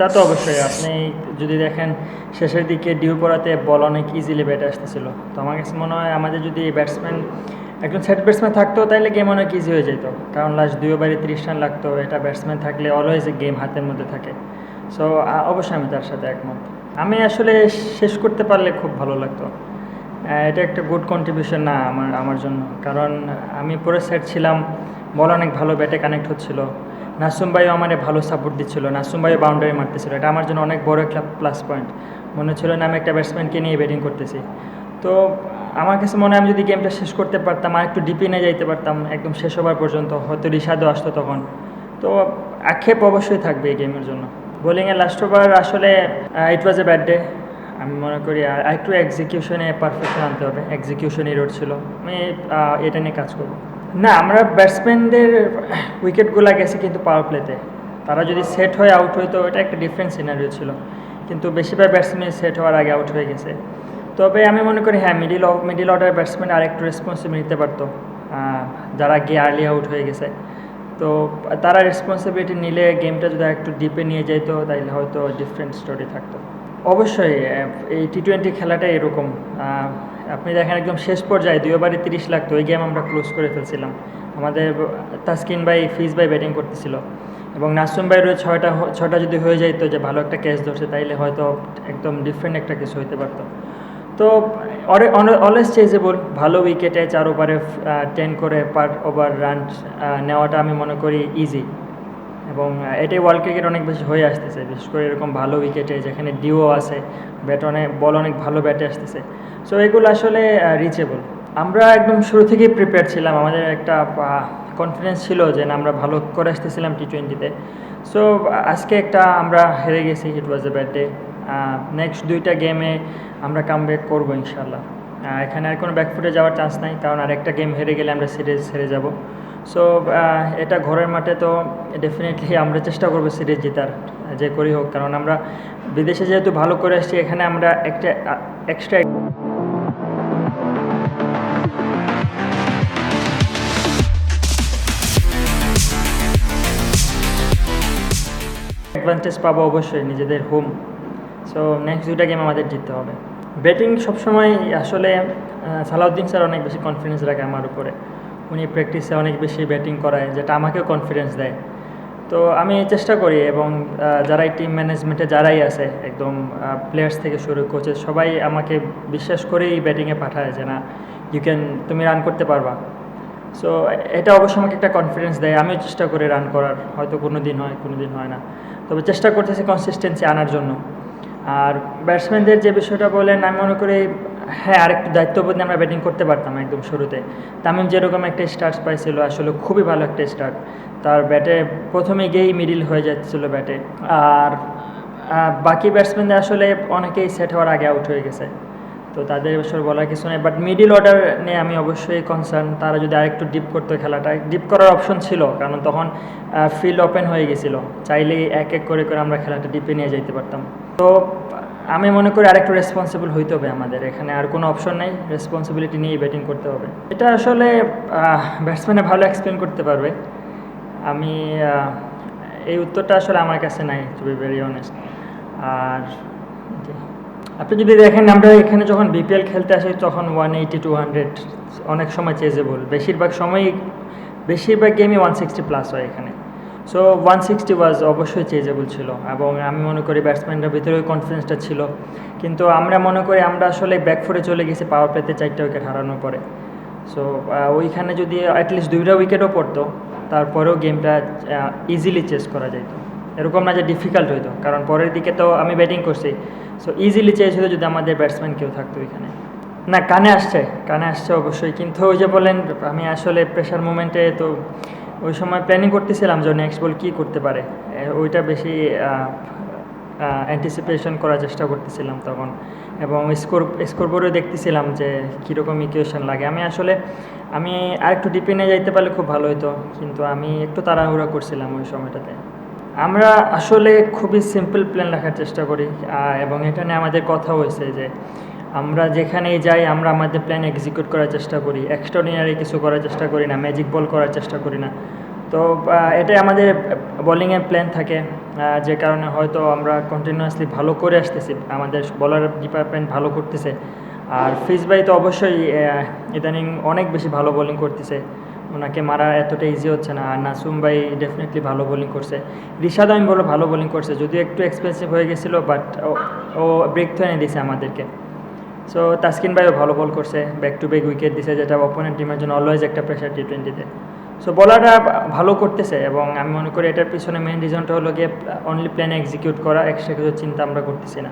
তা তো অবশ্যই, আপনি যদি দেখেন শেষের দিকে ডিউ করাতে বল অনেক ইজিলি ব্যাটে আসতেছিল। তো আমার কাছে মনে হয় আমাদের যদি ব্যাটসম্যান একজন সেট ব্যাটসম্যান থাকতো তাহলে গেম অনেক ইজি হয়ে যেত। কারণ লাস্ট দুই ওভারে তিরিশ রান লাগতো, এটা ব্যাটসম্যান থাকলে অলওয়েজ গেম হাতের মধ্যে থাকে। সো অবশ্যই আমি তার সাথে একমত। আমি আসলে শেষ করতে পারলে খুব ভালো লাগতো। এটা একটা গুড কন্ট্রিবিউশন না আমার আমার জন্য। কারণ আমি পুরো সেট ছিলাম বল অনেক ভালো ব্যাটে কানেক্ট হচ্ছিল। নাসুম ভাইও আমার ভালো সাপোর্ট দিচ্ছিল, নাসুম ভাইও বাউন্ডারি মারতেছিল। এটা আমার জন্য অনেক বড় একটা প্লাস পয়েন্ট মনে হচ্ছিল না আমি একটা ব্যাটসম্যানকে নিয়ে ব্যাটিং করতেছি। তো আমার কাছে মনে হয় আমি যদি গেমটা শেষ করতে পারতাম, আর একটু ডিপে নিয়ে যাইতে পারতাম, একদম শেষ হবার পর্যন্ত, হয়তো রিশাদও আসতো তখন। তো আক্ষেপ অবশ্যই থাকবে এই গেমের জন্য। বোলিংয়ে লাস্ট ওভার আসলে ইট ওয়াজ এ ব্যাড ডে আমি মনে করি, আর একটু এক্সিকিউশনে পারফেকশন আনতে হবে। এক্সিকিউশন এরোড ছিল। আমি এটা নিয়ে কাজ করব। না, আমরা ব্যাটসম্যানদের উইকেটগুলো গেছে কিন্তু পাওয়ার প্লেতে তারা যদি সেট হয়ে আউট হইতো এটা একটা ডিফারেন্ট সিনারিও ছিল। কিন্তু বেশিরভাগ ব্যাটসম্যান সেট হওয়ার আগে আউট হয়ে গেছে। তবে আমি মনে করি হ্যাঁ মিডিল মিডিল অর্ডার ব্যাটসম্যান আর একটু রেসপন্সিবিলিটি নিতে পারতো। যারা গিয়ে আর্লি আউট হয়ে গেছে। তো তারা রেসপন্সিবিলিটি নিলে গেমটা যদি একটু ডিপে নিয়ে যেত তাহলে হয়তো ডিফারেন্ট স্টোরি থাকতো। অবশ্যই এই টি টোয়েন্টি খেলাটা এরকম। আপনি দেখেন একদম শেষ পর্যায়ে দুই ওভারে তিরিশ লাগতো ওই গেম আমরা ক্লোজ করে ফেলছিলাম। আমাদের তাসকিন ভাই, ফিজ ভাই ব্যাটিং করতেছিল। এবং নাসুম ভাইয়ের ওই ছয়টা ছয়টা যদি হয়ে যাইতো যে ভালো একটা ক্যাচ ধরছে, তাইলে হয়তো একদম ডিফারেন্ট একটা কিছু হইতে পারতো। তো অলওয়েজ চেজেবল ভালো উইকেটে চার ওভারে টেন করে পার ওভার রান নেওয়াটা আমি মনে করি ইজি এবং এটাই ওয়ার্ল্ড ক্রিকেট অনেক বেশি হয়ে আসতেছে। বিশেষ করে এরকম ভালো উইকেটে যেখানে ডিও আছে ব্যাট অনেক বল অনেক ভালো ব্যাটে আসতেছে। সো এগুলো আসলে রিচেবল আমরা একদম শুরু থেকেই প্রিপেয়ার ছিলাম। আমাদের একটা কনফিডেন্স ছিল যে না, আমরা ভালো করে আসতেছিলাম টি টোয়েন্টিতে সো আজকে একটা আমরা হেরে গেছি it was a bad day next দুইটা গেমে আমরা কাম ব্যাক করব ইনশাল্লাহ এখানে আর কোনো ব্যাকফুটে যাওয়ার চান্স নাই, কারণ আরেকটা গেম হেরে গেলে আমরা সিরিজ হেরে যাব। সো এটা ঘরের মাঠে তো ডেফিনেটলি আমরা চেষ্টা করব সিরিজ জেতার, যে করি হোক। কারণ আমরা বিদেশে যেহেতু ভালো করে আসছি, এখানে আমরা একটা এক্সট্রা অ্যাডভান্টেজ পাবো অবশ্যই নিজেদের হোম সো নেক্সট দুটা গেম আমাদের জিততে হবে। ব্যাটিং সবসময় আসলে সালাউদ্দিন স্যার অনেক বেশি কনফিডেন্স রাখে আমার উপরে। উনি প্র্যাকটিসে অনেক বেশি ব্যাটিং করায়, যেটা আমাকেও কনফিডেন্স দেয়। তো আমি চেষ্টা করি এবং যারাই টিম ম্যানেজমেন্টে যারাই আছে, একদম প্লেয়ার্স থেকে শুরু করছে সবাই আমাকে বিশ্বাস করেই ব্যাটিংয়ে পাঠায় যে না ইউ ক্যান তুমি রান করতে পারবা। সো এটা অবশ্য আমাকে একটা কনফিডেন্স দেয়, আমিও চেষ্টা করি রান করার, হয়তো কোনো দিন হয় কোনো দিন হয় না। তবে চেষ্টা করতেছি কনসিস্টেন্সি আনার জন্য। আর ব্যাটসম্যানদের যে বিষয়টা বলেন, আমি মনে করি হ্যাঁ আরেকটু দায়িত্ববোধ নিয়ে আমরা ব্যাটিং করতে পারতাম একদম শুরুতে। তামিম যেরকম একটা স্টার্ট পাইছিল, আসলে খুবই ভালো একটা স্টার্ট তার ব্যাটে প্রথমে গিয়েই মিডিল হয়ে যাচ্ছিল ব্যাটে আর বাকি ব্যাটসম্যানদের আসলে অনেকেই সেট হওয়ার আগে আউট হয়ে গেছে। তো তাদের বিষয়ে বলার কিছু নেই। বাট মিডিল অর্ডার নিয়ে আমি অবশ্যই কনসার্ন তারা যদি আরেকটু ডিপ করতো খেলাটা ডিপ করার অপশন ছিল, কারণ তখন ফিল্ড ওপেন হয়ে গেছিল। চাইলেই এক এক করে করে আমরা খেলাটা ডিপে নিয়ে যেতে পারতাম। তো আমি মনে করি আরেকটু রেসপন্সিবল হইতে হবে আমাদের। এখানে আর কোনো অপশন নেই রেসপন্সিবিলিটি নিয়েই ব্যাটিং করতে হবে। এটা আসলে ব্যাটসম্যানে ভালো এক্সপ্লেন করতে পারবে। আমি এই উত্তরটা আসলে আমার কাছে নাই টু বি ভেরি অনেস্ট আর আপনি যদি দেখেন, আমরা এখানে যখন বিপিএল খেলতে আসি, তখন ওয়ান এইটি টু হান্ড্রেড অনেক সময় চেজেবল। বেশিরভাগ সময়ই, বেশিরভাগ গেমই ওয়ান সিক্সটি প্লাস হয় এখানে। সো ওয়ান সিক্সটি ওয়াজ অবশ্যই চেজেবল ছিল এবং আমি মনে করি ব্যাটসম্যানদের ভিতরে ওই কনফিডেন্সটা ছিল। কিন্তু আমরা মনে করি আমরা আসলে ব্যাকফোরে চলে গেছি পাওয়ার প্লেতে চারটা উইকেট হারানোর পরে। সো ওইখানে যদি অ্যাটলিস্ট দুইটা উইকেটও পড়তো, তারপরেও গেমটা ইজিলি চেস করা যেত এরকম না যে ডিফিকাল্ট হইতো, কারণ পরের দিকে তো আমি ব্যাটিং করছি। সো ইজিলি চেস হতো যদি আমাদের ব্যাটসম্যান কেউ থাকতো ওইখানে। না, কানে আসছে কানে আসছে অবশ্যই। কিন্তু ওই যে বলেন আমি আসলে প্রেশার মুমেন্টে তো ওই সময় প্ল্যানিং করতেছিলাম যে নেক্সট বল কী করতে পারে। ওইটা বেশি অ্যান্টিসিপেশন করার চেষ্টা করতেছিলাম তখন। এবং স্কোর স্কোরবোর্ডে দেখতেছিলাম যে কীরকম ইকুয়েশন লাগে। আমি আসলে, আমি আরেকটু ডিপে নিয়ে যাইতে পারলে খুব ভালো হতো কিন্তু আমি একটু তাড়াহুড়া করছিলাম ওই সময়টাতে। আমরা আসলে খুবই সিম্পল প্ল্যান রাখার চেষ্টা করি। এবং এটা নিয়ে আমাদের কথা হয়েছে যে আমরা যেখানেই যাই, আমরা আমাদের প্ল্যান এক্সিকিউট করার চেষ্টা করি। এক্সট্রাঅর্ডিনারি কিছু করার চেষ্টা করি না ম্যাজিক বল করার চেষ্টা করি না। তো এটাই আমাদের বোলিংয়ের প্ল্যান থাকে যে কারণে হয়তো আমরা কন্টিনিউয়াসলি ভালো করে আসতেছি, আমাদের বলার ডিপার্টমেন্ট ভালো করতেছে। আর ফিজ ভাই তো অবশ্যই ইদানিং অনেক বেশি ভালো বোলিং করতেছে। ওনাকে মারা এতটা ইজি হচ্ছে না, আর নাসুম ভাই ডেফিনেটলি ভালো বোলিং করছে। রিশাদ আমি বলো ভালো বোলিং করছে, যদিও একটু এক্সপেন্সিভ হয়ে গেছিল বাট ও ব্রেক তো এনে দিয়েছে আমাদেরকে। সো তাসকিন ভাইও ভালো বল করছে ব্যাক টু ব্যাক উইকেট দিছে, যেটা অপোনেন্ট টিমের জন্য অলওয়েজ একটা প্রেশার টি টোয়েন্টিতে সো বলাররা ভালো করতেছে এবং আমি মনে করি এটার পিছনে মেন রিজনটা হলো গিয়ে অনলি প্ল্যান এক্সিকিউট করা এক্সট্রা কিছু চিন্তা আমরা করতেছি না।